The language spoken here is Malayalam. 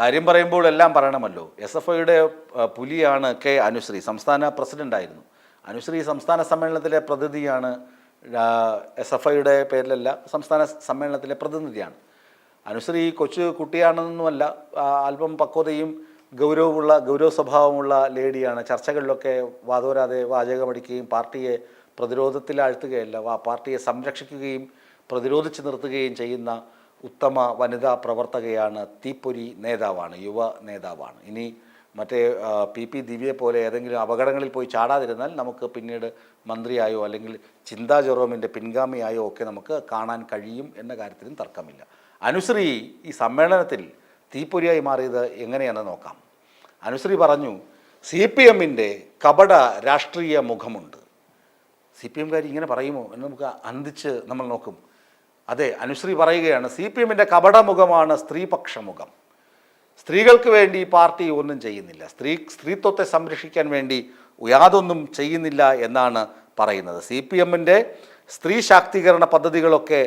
കാര്യം പറയുമ്പോൾ എല്ലാം പറയണമല്ലോ. എസ് എഫ് ഐയുടെ പുലിയാണ് കെ അനുശ്രീ. സംസ്ഥാന പ്രസിഡന്റായിരുന്നു അനുശ്രീ സംസ്ഥാന സമ്മേളനത്തിലെ പ്രതിനിധിയാണ് എസ് എഫ് ഐയുടെ പേരിലല്ല സംസ്ഥാന സമ്മേളനത്തിലെ പ്രതിനിധിയാണ്. അനുശ്രീ കൊച്ചു കുട്ടിയാണെന്നൊന്നുമല്ല അല്പം പക്വതയും ഗൗരവമുള്ള ഗൗരവ സ്വഭാവമുള്ള ലേഡിയാണ്. ചർച്ചകളിലൊക്കെ വാതോരാതെ വാചകമടിക്കുകയും പാർട്ടിയെ പ്രതിരോധത്തിലാഴ്ത്തുകയല്ല പാർട്ടിയെ സംരക്ഷിക്കുകയും പ്രതിരോധിച്ച് നിർത്തുകയും ചെയ്യുന്ന ഉത്തമ വനിതാ പ്രവർത്തകയാണ് തീപ്പൊരി നേതാവാണ് യുവ നേതാവാണ്. ഇനി മറ്റേ പി പി ദിവ്യയെ പോലെ ഏതെങ്കിലും അപകടങ്ങളിൽ പോയി ചാടാതിരുന്നാൽ നമുക്ക് പിന്നീട് മന്ത്രിയായോ അല്ലെങ്കിൽ ചിന്താ ജെറോമിന്റെ പിൻഗാമിയായോ ഒക്കെ നമുക്ക് കാണാൻ കഴിയും എന്ന കാര്യത്തിലും തർക്കമില്ല. അനുശ്രീ ഈ സമ്മേളനത്തിൽ തീപ്പൊരിയായി മാറിയത് എങ്ങനെയെന്ന് നോക്കാം. അനുശ്രീ പറഞ്ഞു സി പി എമ്മിന്റെ കപട രാഷ്ട്രീയ മുഖമുണ്ട്. സി പി എംകാർ ഇങ്ങനെ പറയുമോ എന്ന് നമുക്ക് അന്തിച്ച് നമ്മൾ നോക്കും. അതെ അനുശ്രീ പറയുകയാണ് സി പി എമ്മിന്റെ കപടമുഖമാണ് സ്ത്രീപക്ഷമുഖം. സ്ത്രീകൾക്ക് വേണ്ടി ഈ പാർട്ടി ഒന്നും ചെയ്യുന്നില്ല. സ്ത്രീ സ്ത്രീത്വത്തെ സംരക്ഷിക്കാൻ വേണ്ടി യാതൊന്നും ചെയ്യുന്നില്ല എന്നാണ് പറയുന്നത്. സി പി എമ്മിന്റെ സ്ത്രീ ശാക്തീകരണ പദ്ധതികളൊക്കെ